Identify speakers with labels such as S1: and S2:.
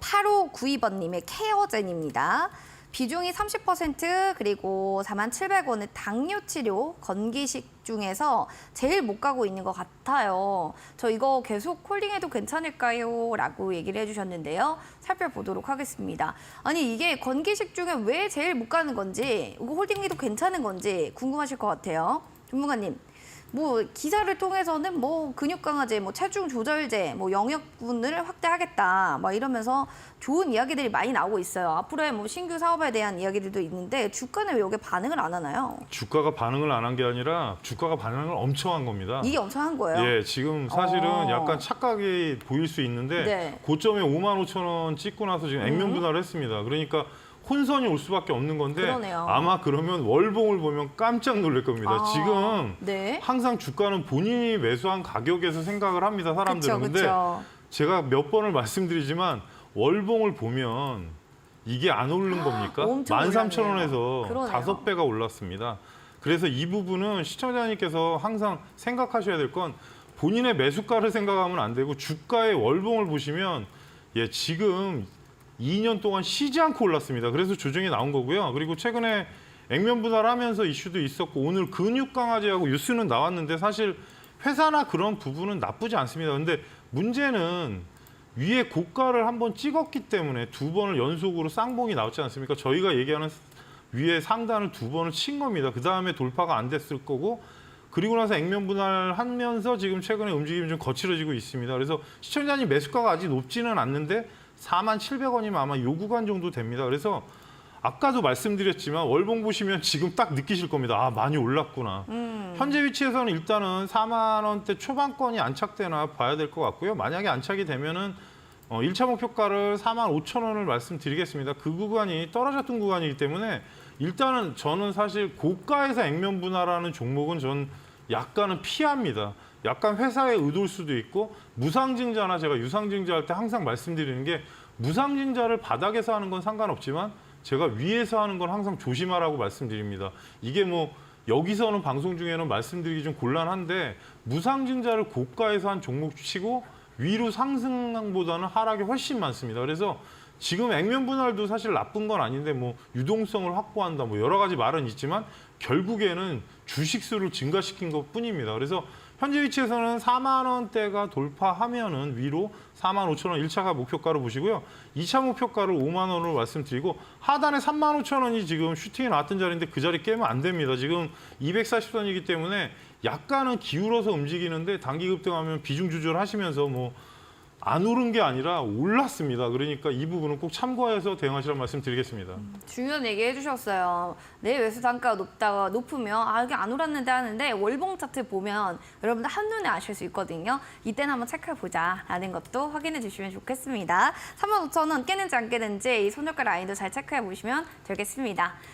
S1: 8592번님의 케어젠입니다. 비중이 30% 그리고 47,700원의 당뇨 치료 건기식 중에서 제일 못 가고 있는 것 같아요. 저 이거 계속 홀딩해도 괜찮을까요? 라고 얘기를 해주셨는데요. 살펴보도록 하겠습니다. 아니 이게 건기식 중에 왜 제일 못 가는 건지 이거 홀딩해도 괜찮은 건지 궁금하실 것 같아요. 전문가님. 뭐 기사를 통해서는 뭐 근육 강화제, 뭐 체중 조절제, 뭐 영역군을 확대하겠다, 막 이러면서 좋은 이야기들이 많이 나오고 있어요. 앞으로의 뭐 신규 사업에 대한 이야기들도 있는데 주가는 왜 여기 반응을 안 하나요?
S2: 주가가 반응을 안 한 게 아니라 주가가 반응을 엄청 한 겁니다.
S1: 이게 엄청 한 거예요.
S2: 예, 지금 사실은
S1: 어.
S2: 약간 착각이 보일 수 있는데
S1: 네.
S2: 고점에 5만 5천 원 찍고 나서 지금 액면 분할을 했습니다. 그러니까 혼선이 올 수밖에 없는 건데
S1: 그러네요.
S2: 아마 그러면 월봉을 보면 깜짝 놀랄 겁니다.
S1: 아,
S2: 지금
S1: 네.
S2: 항상 주가는 본인이 매수한 가격에서 생각을 합니다. 사람들은.
S1: 그렇죠,
S2: 근데
S1: 그렇죠.
S2: 제가 몇 번을 말씀드리지만 월봉을 보면 이게 안 오른 겁니까?
S1: 엄청
S2: 13,000원에서
S1: 그러네요.
S2: 다섯 배가 올랐습니다. 그래서 이 부분은 시청자님께서 항상 생각하셔야 될 건 본인의 매수가를 생각하면 안 되고 주가의 월봉을 보시면 예, 지금 2년 동안 쉬지 않고 올랐습니다. 그래서 조정이 나온 거고요. 그리고 최근에 액면 분할하면서 이슈도 있었고 오늘 근육 강화제하고 뉴스는 나왔는데 사실 회사나 그런 부분은 나쁘지 않습니다. 근데 문제는 위에 고가를 한번 찍었기 때문에 두 번을 연속으로 쌍봉이 나왔지 않습니까? 저희가 얘기하는 위에 상단을 두 번을 친 겁니다. 그 다음에 돌파가 안 됐을 거고 그리고 나서 액면 분할하면서 지금 최근에 움직임이 좀 거칠어지고 있습니다. 그래서 시청자님 매수가가 아직 높지는 않는데 4만 700원이면 아마 요 구간 정도 됩니다. 그래서 아까도 말씀드렸지만 월봉 보시면 지금 딱 느끼실 겁니다. 아 많이 올랐구나. 현재 위치에서는 일단은 4만 원대 초반권이 안착되나 봐야 될 것 같고요. 만약에 안착이 되면은 어, 1차 목표가를 4만 5천 원을 말씀드리겠습니다. 그 구간이 떨어졌던 구간이기 때문에 일단은 저는 사실 고가에서 액면 분할하는 종목은 전 약간은 피합니다. 약간 회사의 의도일 수도 있고 무상증자나 제가 유상증자 할 때 항상 말씀드리는 게 무상증자를 바닥에서 하는 건 상관없지만 제가 위에서 하는 건 항상 조심하라고 말씀드립니다. 이게 뭐 여기서는 방송 중에는 말씀드리기 좀 곤란한데 무상증자를 고가에서 한 종목 치고 위로 상승보다는 하락이 훨씬 많습니다. 그래서 지금 액면 분할도 사실 나쁜 건 아닌데 뭐 유동성을 확보한다 뭐 여러 가지 말은 있지만 결국에는 주식 수를 증가시킨 것 뿐입니다. 그래서 현재 위치에서는 4만 원대가 돌파하면은 위로 4만 5천 원 1차가 목표가로 보시고요. 2차 목표가를 5만 원으로 말씀드리고 하단에 3만 5천 원이 지금 슈팅이 나왔던 자리인데 그 자리 깨면 안 됩니다. 지금 240선이기 때문에 약간은 기울어서 움직이는데 단기 급등하면 비중 조절하시면서 뭐 안 오른 게 아니라 올랐습니다. 그러니까 이 부분은 꼭 참고해서 대응하시라는 말씀 드리겠습니다.
S1: 중요한 얘기 해주셨어요. 내 매수 단가가 높다가 높으면 아 이게 안 오랐는데 하는데 월봉 차트 보면 여러분들 한눈에 아실 수 있거든요. 이때는 한번 체크해 보자라는 것도 확인해 주시면 좋겠습니다. 35,000원 깨는지 안 깨는지 이 손절가 라인도 잘 체크해 보시면 되겠습니다.